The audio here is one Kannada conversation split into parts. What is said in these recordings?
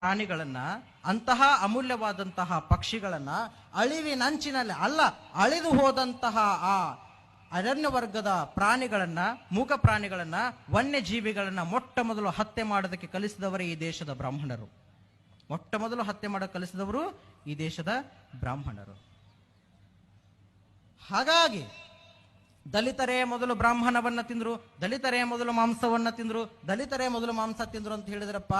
ಪ್ರಾಣಿಗಳನ್ನ, ಅಂತಹ ಅಮೂಲ್ಯವಾದಂತಹ ಪಕ್ಷಿಗಳನ್ನ ಅಳಿವಿನಂಚಿನಲ್ಲಿ ಅಲ್ಲ, ಅಳಿದು ಹೋದಂತಹ ಆ ಅರಣ್ಯ ವರ್ಗದ ಪ್ರಾಣಿಗಳನ್ನ ಮೂಕ ಪ್ರಾಣಿಗಳನ್ನ, ವನ್ಯಜೀವಿಗಳನ್ನ ಮೊಟ್ಟ ಮೊದಲು ಹತ್ಯೆ ಮಾಡೋದಕ್ಕೆ ಕಲಿಸಿದವರೇ ಈ ದೇಶದ ಬ್ರಾಹ್ಮಣರು. ಮೊಟ್ಟ ಮೊದಲು ಹತ್ಯೆ ಮಾಡಕ್ಕೆ ಕಲಿಸಿದವರು ಈ ದೇಶದ ಬ್ರಾಹ್ಮಣರು. ಹಾಗಾಗಿ ದಲಿತರೇ ಮೊದಲು ಬ್ರಾಹ್ಮಣವನ್ನ ತಿಂದ್ರು, ದಲಿತರೇ ಮೊದಲು ಮಾಂಸವನ್ನ ತಿಂದ್ರು, ದಲಿತರೇ ಮೊದಲು ಮಾಂಸ ತಿಂದ್ರು ಅಂತ ಹೇಳಿದ್ರಪ್ಪ,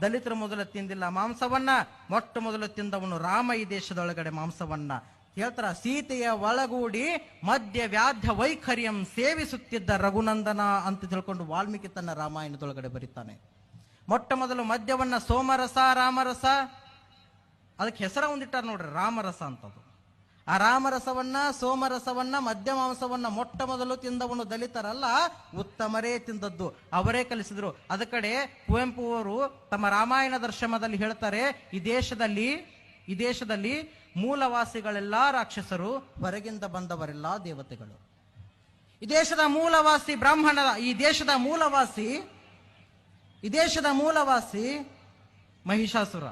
ದಲಿತರು ಮೊದಲು ತಿಂದಿಲ್ಲ ಮಾಂಸವನ್ನ, ಮೊಟ್ಟ ಮೊದಲು ತಿಂದವನು ರಾಮ ಈ ದೇಶದೊಳಗಡೆ ಮಾಂಸವನ್ನ. ಹೇಳ್ತಾರ, ಸೀತೆಯ ಒಳಗೂಡಿ ಮಧ್ಯ ವ್ಯಾಧ್ಯ ವೈಖರ್ಯಂ ಸೇವಿಸುತ್ತಿದ್ದ ರಘುನಂದನ ಅಂತ ತಿಳ್ಕೊಂಡು ವಾಲ್ಮೀಕಿ ತನ್ನ ರಾಮಾಯಣದೊಳಗಡೆ ಬರೀತಾನೆ. ಮೊಟ್ಟ ಮೊದಲು ಮದ್ಯವನ್ನ ಸೋಮರಸ, ರಾಮರಸ, ಅದಕ್ಕೆ ಹೆಸರ ಒಂದಿಟ್ಟಾರ ನೋಡ್ರಿ, ರಾಮರಸ ಅಂತದು. ಆ ರಾಮರಸವನ್ನ ಸೋಮರಸವನ್ನ ಮದ್ಯ ಮಾಂಸವನ್ನ ಮೊಟ್ಟ ಮೊದಲು ತಿಂದವನು ದಲಿತರಲ್ಲ, ಉತ್ತಮರೇ ತಿಂದದ್ದು. ಅವರೇ ಕಲಿಸಿದ್ರು. ಅದ ಕಡೆ ಕುವೆಂಪು ಅವರು ತಮ್ಮ ರಾಮಾಯಣ ದರ್ಶನದಲ್ಲಿ ಹೇಳ್ತಾರೆ, ಈ ದೇಶದಲ್ಲಿ ಈ ದೇಶದಲ್ಲಿ ಮೂಲವಾಸಿಗಳೆಲ್ಲ ರಾಕ್ಷಸರು, ಹೊರಗಿಂದ ಬಂದವರೆಲ್ಲ ದೇವತೆಗಳು. ಈ ದೇಶದ ಮೂಲವಾಸಿ ಬ್ರಾಹ್ಮಣ, ಈ ದೇಶದ ಮೂಲವಾಸಿ, ಈ ದೇಶದ ಮೂಲವಾಸಿ ಮಹಿಷಾಸುರ.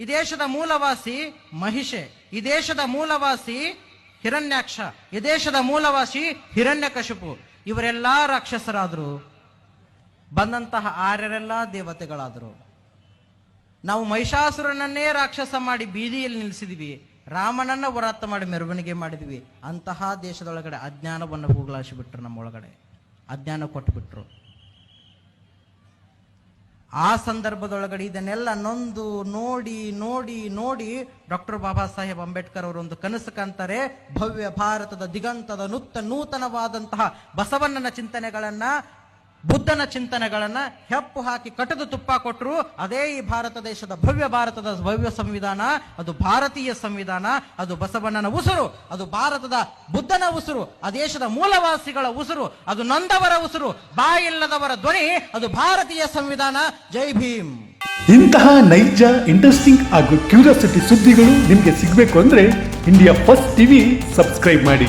ಈ ದೇಶದ ಮೂಲವಾಸಿ ಮಹಿಷೆ. ಈ ದೇಶದ ಮೂಲವಾಸಿ ಹಿರಣ್ಯಾಕ್ಷ, ಈ ದೇಶದ ಮೂಲವಾಸಿ ಹಿರಣ್ಯಕಶಿಪು, ಇವರೆಲ್ಲ ರಾಕ್ಷಸರಾದರು, ಬಂದಂತಹ ಆರ್ಯರೆಲ್ಲ ದೇವತೆಗಳಾದರು. ನಾವು ಮಹಿಷಾಸುರನನ್ನೇ ರಾಕ್ಷಸ ಮಾಡಿ ಬೀದಿಯಲ್ಲಿ ನಿಲ್ಲಿಸಿದ್ವಿ, ರಾಮನನ್ನ ವರಾತ ಮಾಡಿ ಮೆರವಣಿಗೆ ಮಾಡಿದ್ವಿ, ಅಂತಹ ದೇಶದೊಳಗಡೆ ಅಜ್ಞಾನವನ್ನು ಹೋಗಲಾಡಿಸಿಬಿಟ್ರು ಬಿಟ್ರು ನಮ್ಮೊಳಗಡೆ. ಅಜ್ಞಾನ ಕೊಟ್ಟುಬಿಟ್ರು ಆ ಸಂದರ್ಭದೊಳಗಡೆ ಇದನ್ನೆಲ್ಲ ನೊಂದು ನೋಡಿ ನೋಡಿ ನೋಡಿ ಡಾಕ್ಟರ್ ಬಾಬಾ ಸಾಹೇಬ್ ಅಂಬೇಡ್ಕರ್ ಅವರು ಒಂದು ಕನಸು ಕಾಣ್ತಾರೆ. ಭವ್ಯ ಭಾರತದ ದಿಗಂತದ ನುತ್ತ ನೂತನವಾದಂತಹ ಬಸವಣ್ಣನ ಚಿಂತನೆಗಳನ್ನ ಬುದ್ಧನ ಚಿಂತನೆಗಳನ್ನ ಹೆಪ್ಪು ಹಾಕಿ ಕಟದು ತುಪ್ಪ ಕೊಟ್ಟರು ಅದೇ ಈ ಭಾರತ ದೇಶದ ಭವ್ಯ ಭಾರತದ ಭವ್ಯ ಸಂವಿಧಾನ, ಅದು ಭಾರತೀಯ ಸಂವಿಧಾನ, ಅದು ಬಸವಣ್ಣನ ಉಸುರು, ಅದು ಭಾರತದ ಬುದ್ಧನ ಉಸುರು, ಆ ದೇಶದ ಮೂಲವಾಸಿಗಳ ಉಸುರು, ಅದು ನೊಂದವರ ಉಸುರು, ಬಾಯಿಲ್ಲದವರ ಧ್ವನಿ, ಅದು ಭಾರತೀಯ ಸಂವಿಧಾನ. ಜೈ ಭೀಮ್. ಇಂತಹ ನೈಜ ಇಂಟ್ರೆಸ್ಟಿಂಗ್ ಹಾಗೂ ಕ್ಯೂರಿಯಾಸಿಟಿ ಸುದ್ದಿಗಳು ನಿಮಗೆ ಸಿಗಬೇಕು ಅಂದ್ರೆ ಇಂಡಿಯಾ ಫಸ್ಟ್ ಟಿವಿ ಸಬ್ಸ್ಕ್ರೈಬ್ ಮಾಡಿ.